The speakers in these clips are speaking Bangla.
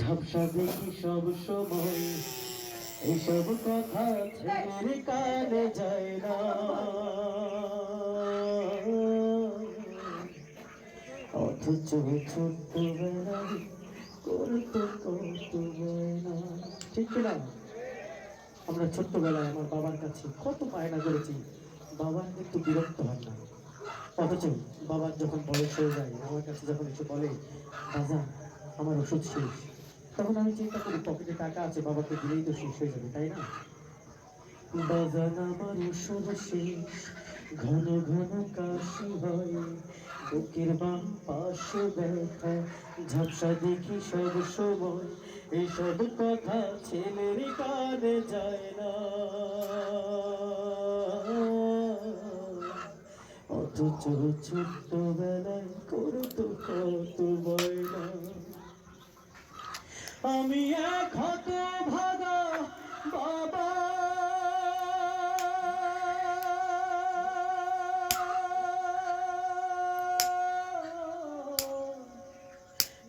ঝাপসা দেখি সব সময়। এইসব কথা ছেলের কানে যায় না। অথচ ছোট্টবেলায় করতো কত না ঠিক না আমরা ছোট্টবেলায় আমার বাবার কাছে কত পায়না করেছি। বাবা কিন্তু বিরক্ত হন না। অথচ বাবার যখন বয়স হয়ে যায়, আমার কাছে যখন এসে বলে বাজা আমার ওষুধ শেষ। তখন আমি চিন্তা করি, পকেটে টাকা আছে, বাবাকে দিলেই তো শেষ হয়ে যাবে, তাই না? বাজান আমার ওষুধ শেষ, ঘন ঘন কাশি হয়, বুকের বাম পাশে ব্যথা, ঝাপসা দেখি সব সময় এইসব কথা ছেলের কানে যায় না। অথচ ছোট্টবেলায় করতো কত বয়না আমি এক ভাগা বাবা।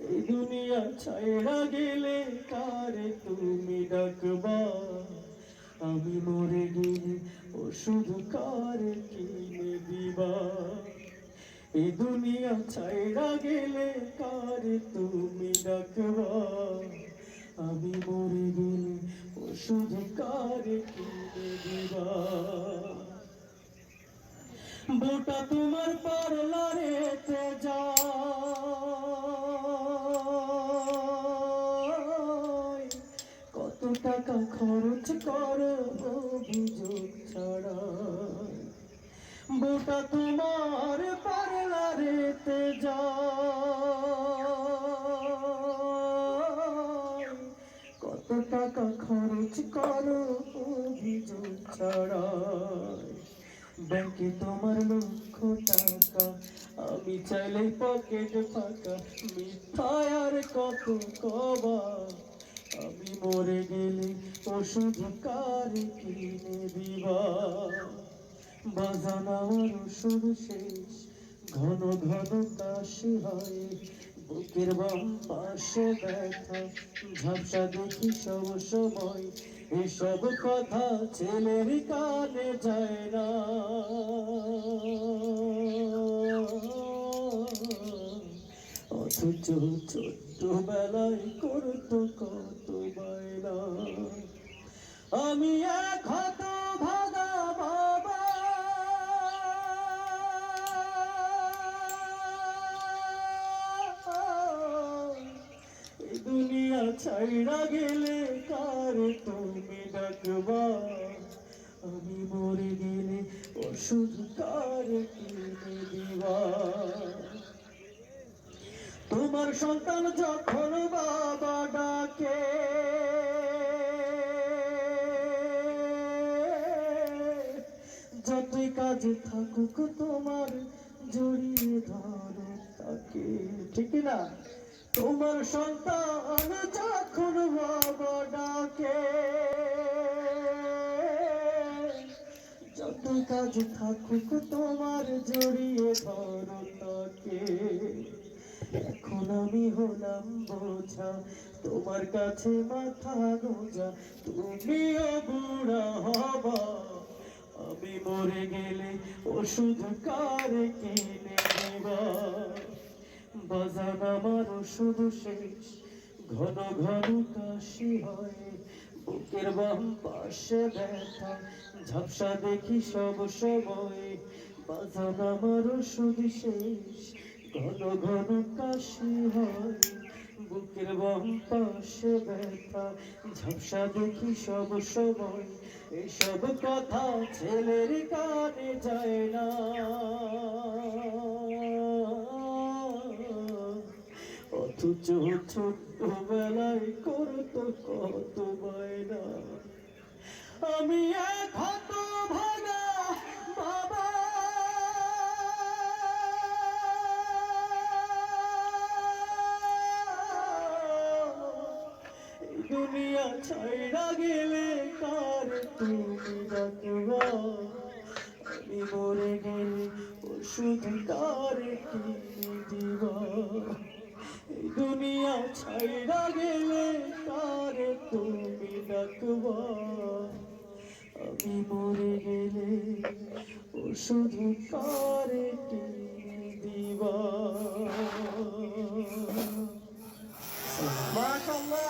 এই দুনিয়া ছাইড়া গেলে কারে তুমি ডাকবা? আমি মরে গেলে ওষুধ কারে কিনে দিবা? এই দুনিয়া ছাইড়া গেলে কারে তুমি ডাকবা? আমি মরে গেলে ওষুধ কারে কিনে দিবা? বুটা তোমার পারলারে তে যায় কত টাকা খরচ করো অভিযোগ ছাড়া? বুটা তোমার পারলারে তে টাকা খরচ করো অভিযোগ ছাড়া ব্যাংকে তোমার লক্ষ টাকা আমি চাইলে পকেট ফাঁকা মিথ্যায় আর কত কবা আমি মরে গেলে ওষুধ কার কিনে দিবা বাজান আমার ওষুধ শেষ। ঘন ঘন কাশি হয় বুকের বাম পাশে ব্যথা, ঝাপসা দেখি সব সময় এসব কথা ছেলের কানে যায় না। অথচ ছোট্টবেলায় করতো কত বায়না। আমি এক হত ছাইড়া গেলে কার তুমি ডাকবা? আমি মরে গেলে ওষুধ কার কিনে দিবা? তোমার সন্তান যখন বাবা ডাকে, যতই কাজে থাকুক তোমার জড়িয়ে ধরো তাকে, ঠিক না? তোমার সন্তান যখন বাবা ডাকে, যত কাজ থাকুক তোমার জড়িয়ে ধরো তাকে এখন আমি হলাম বোঝা, তোমার কাছে মাথা গোজা, তুমিও বুড়া হবা। আমি মরে গেলে ওষুধ কার কিনে দেবা? বাজান আমার ওষুধ শেষ। ঘন ঘন কাশি হয়, বুকের বাম পাশে ব্যথা। ঝাপসা দেখি সব সময়, বাজান আমার ওষুধ শেষ। ঘন ঘন কাশি হয়, বুকের বাম পাশে ব্যথা। ঝাপসা দেখি সব সময় এইসব কথা ছেলের কানে যায় না। অথচ ছোট্টবেলায় করতো কত বায়না। আমি এক হত ভাগা বাবা। দুনিয়া ছাইড়া গেলে ছাইরা গেলে কারে তুমি ডাকবা। আমি মরে গেলে ও শুধু কারে দিবা। মাশাআল্লাহ।